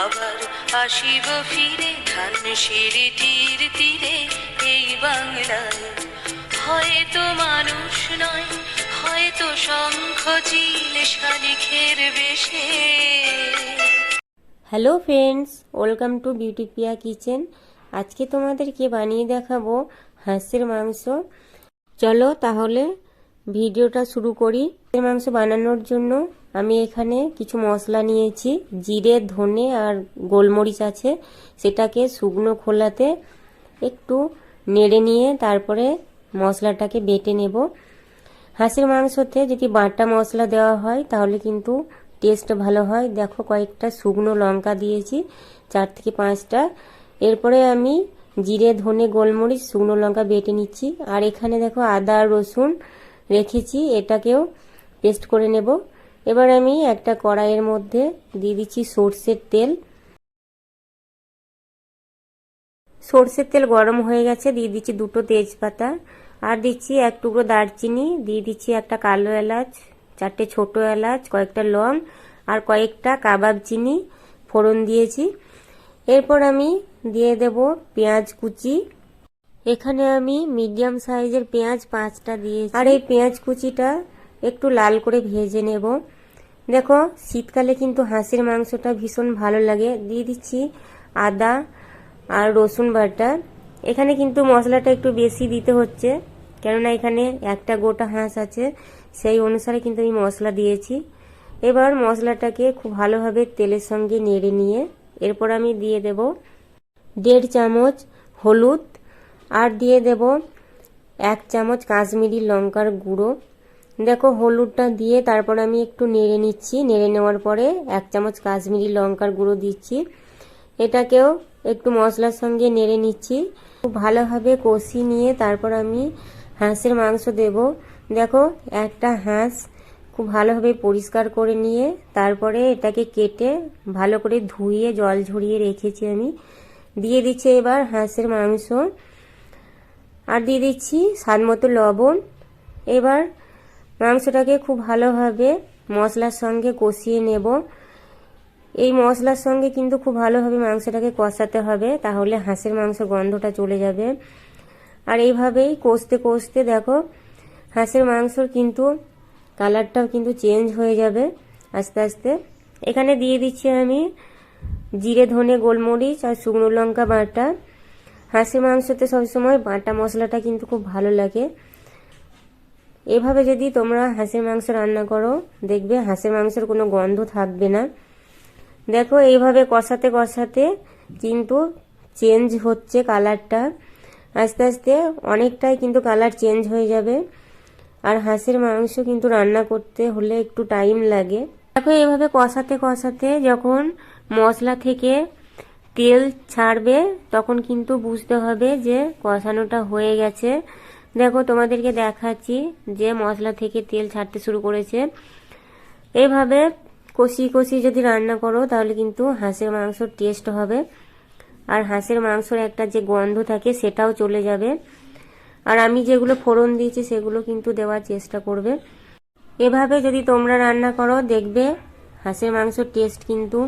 আবার আসিব ফিরে, ধান সিঁড়িটির তীরে এই বাংলায়। হয়তো মানুষ নয়, হয়তো শঙ্খ চিল শালিখের বেশে। Hello friends, welcome to beauty Piya kitchen. আজকে তোমাদেরকে বানিয়ে দেখাবো হাঁসের মাংস। চলো তাহলে ভিডিওটা শুরু করি। হাঁসের মাংস বানানোর জন্য আমি এখানে কিছু মশলা নিয়েছি। জিরে, ধনে আর গোলমরিচ আছে। সেটাকে শুকনো খোলাতে একটু নেড়ে নিয়ে তারপরে মশলাটাকে বেটে নেব। হাঁসের মাংসতে যদি বাটা মশলা দেওয়া হয়, তাহলে কিন্তু টেস্ট ভালো হয়। দেখো, কয়েকটা শুকনো লঙ্কা দিয়েছি, চার থেকে পাঁচটা। এরপরে আমি জিরে, ধনে, গোলমরিচ, শুকনো লঙ্কা বেটে নিচ্ছি। আর এখানে দেখো আদা রসুন রেখেছি, এটাকেও পেস্ট করে নেব। এবার আমি একটা কড়াইয়ের মধ্যে দিয়ে দিচ্ছি সর্ষের তেল। সর্ষের তেল গরম হয়ে গেছে, দিয়ে দিচ্ছি দুটো তেজপাতা। আর দিচ্ছি এক টুকরো দারচিনি, দিয়ে দিচ্ছি একটা কালো এলাচ, চারটে ছোট এলাচ, কয়েকটা লং আর কয়েকটা কাবাব চিনি ফোড়ন দিয়েছি। এরপর আমি দিয়ে দেব পেঁয়াজ কুচি। এখানে আমি মিডিয়াম সাইজের পেঁয়াজ পাঁচটা দিয়েছি। আর এই পেঁয়াজ কুচিটা একটু লাল করে ভেজে নেব। দেখো, শীতকালে কিন্তু হাঁসের মাংসটা ভীষণ ভালো লাগে। দিয়ে দিচ্ছি আদা আর রসুন বাটা। এখানে কিন্তু মশলাটা একটু বেশি দিতে হচ্ছে, কেননা এখানে একটা গোটা হাঁস আছে, সেই অনুসারে কিন্তু আমি মশলা দিয়েছি। এবার মশলাটাকে খুব ভালোভাবে তেলের সঙ্গে নেড়ে নিয়ে এরপর আমি দিয়ে দেব দেড় চামচ হলুদ আর দিয়ে দেব এক চামচ কাশ্মীরি লঙ্কার গুঁড়ো। দেখো, হলুদটা দিয়ে তারপর আমি একটু নেড়ে নিচ্ছি। নেড়ে নেওয়ার পরে এক চামচ কাশ্মীরি লঙ্কার গুঁড়ো দিচ্ছি। এটাকেও একটু মশলার সঙ্গে নেড়ে নিচ্ছি। খুব ভালোভাবে কষি নিয়ে তারপর আমি হাঁসের মাংস দেব। দেখো, একটা হাঁস খুব ভালোভাবে পরিষ্কার করে নিয়ে তারপরে এটাকে কেটে ভালো করে ধুয়ে, জল ঝরিয়ে রেখেছি আমি। দিয়ে দিচ্ছি এবার হাঁসের মাংস। আর দিয়ে দিচ্ছি স্বাদ মতো লবণ। এবার মাংসটাকে খুব ভালোভাবে মশলার সঙ্গে কষিয়ে নেব। এই মশলার সঙ্গে কিন্তু খুব ভালোভাবে মাংসটাকে কষাতে হবে, তাহলে হাঁসের মাংস গন্ধটা চলে যাবে। আর এইভাবেই কষতে কষতে দেখো, হাঁসের মাংসর কিন্তু কালারটাও কিন্তু চেঞ্জ হয়ে যাবে আস্তে আস্তে। এখানে দিয়ে দিচ্ছি আমি জিরে, ধনে, গোলমরিচ আর শুকনো লঙ্কা বাটা। হাঁসের মাংসতে সবসময় বাটা মশলাটা কিন্তু খুব ভালো লাগে। এভাবে যদি তোমরা হাঁসের মাংস রান্না করো, দেখবে হাঁসের মাংসের কোনো গন্ধ থাকবে না। দেখো, এইভাবে কষাতে কষাতে কিন্তু চেঞ্জ হচ্ছে কালারটা আস্তে আস্তে অনেকটাই কিন্তু কালার চেঞ্জ হয়ে যাবে। আর হাঁসের মাংস কিন্তু রান্না করতে হলে একটু টাইম লাগে। দেখো, এইভাবে কষাতে কষাতে যখন মশলা থেকে তেল ছাড়বে, তখন কিন্তু বুঝতে হবে যে কষানোটা হয়ে গেছে। দেখো, তোমাদেরকে দেখাচ্ছি যে মশলা থেকে তেল ছাড়তে শুরু করেছে। এভাবে কষি কষি যদি রান্না করো, তাহলে কিন্তু হাঁসের মাংসর টেস্ট হবে। আর হাঁসের মাংসর একটা যে গন্ধ থাকে, সেটাও চলে যাবে। আর আমি যেগুলো ফোড়ন দিয়েছি, সেগুলো কিন্তু দেওয়ার চেষ্টা করবে। এভাবে যদি তোমরা রান্না করো, দেখবে হাঁসের মাংসর টেস্ট কিন্তু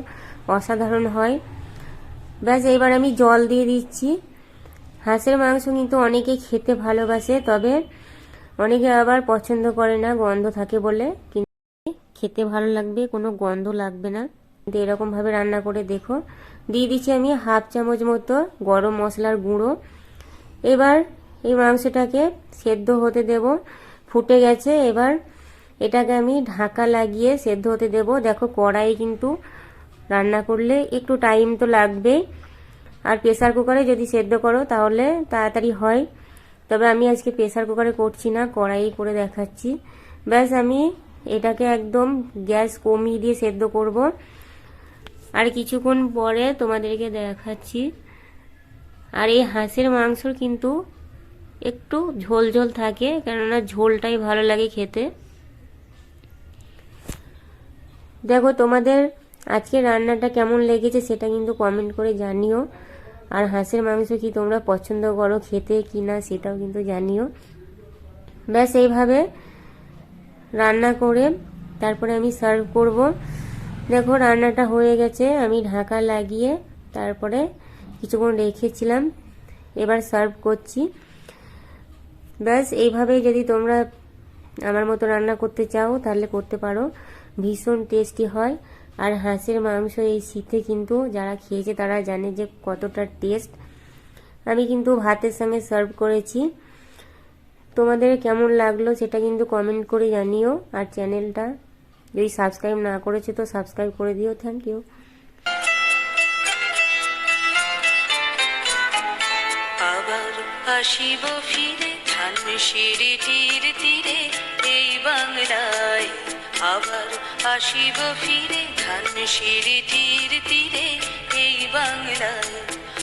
অসাধারণ হয়। ব্যাস এবার আমি জল দিয়ে দিচ্ছি। হাঁসের মাংস কিন্তু অনেকে খেতে ভালোবাসে, তবে অনেকে আবার পছন্দ করে না, গন্ধ থাকে বলে। কিন্তু খেতে ভালো লাগবে, কোনো গন্ধ লাগবে না। কিন্তু এরকমভাবে রান্না করে দেখো। দিয়ে দিচ্ছি আমি হাফ চামচ মতো গরম মশলার গুঁড়ো। এবার এই মাংসটাকে সেদ্ধ হতে দেব। ফুটে গেছে, এবার এটাকে আমি ঢাকা লাগিয়ে সেদ্ধ হতে দেব। দেখো কড়াই কিন্তু রান্না করলে একটু টাইম তো লাগবেই। আর প্রেসার কুকারে যদি সেদ্ধ করো তাহলে তাড়াতাড়ি হয়। তবে আমি আজকে প্রেসার কুকারে করছি না কড়াই করে দেখাচ্ছি। ব্যাস, আমি এটাকে একদম গ্যাস কমিয়ে দিয়ে সেদ্ধ করব। আর কিছুক্ষণ পরে তোমাদেরকে দেখাচ্ছি। আর এই হাঁসের মাংসর কিন্তু একটু ঝোল ঝোল থাকে, কেননা ঝোলটাই ভালো লাগে খেতে। দেখো তোমাদের আজকে রান্নাটা কেমন লেগেছে সেটা কিন্তু কমেন্ট করে জানিও। আর হাঁসের মাংস কি তোমরা পছন্দ করো খেতে কি না সেটাও কিন্তু জানিও। ব্যাস, এইভাবে রান্না করে তারপরে আমি সার্ভ করব। দেখো, রান্নাটা হয়ে গেছে, আমি ঢাকা লাগিয়ে তারপরে কিছুক্ষণ রেখেছিলাম, এবার সার্ভ করছি। ব্যাস, এইভাবেই যদি তোমরা আমার মতো রান্না করতে চাও, তাহলে করতে পারো। ভীষণ টেস্টি হয়। আর হাঁসের মাংস এই শীতে কিন্তু যারা খেয়েছে তারা জানে যে কতটা টেস্ট আমি কিন্তু ভাতের সঙ্গে সার্ভ করেছি। তোমাদের কেমন লাগল সেটা কিন্তু কমেন্ট করে জানিও। আর চ্যানেলটা যদি সাবস্ক্রাইব না করেছ তো সাবস্ক্রাইব করে দিও। থ্যাংক ইউ আবার সিঁড়িটির তীরে এই বাংলায় আবার আসিব ফিরে ধান সিঁড়িটির তীরে এই বাংলায়।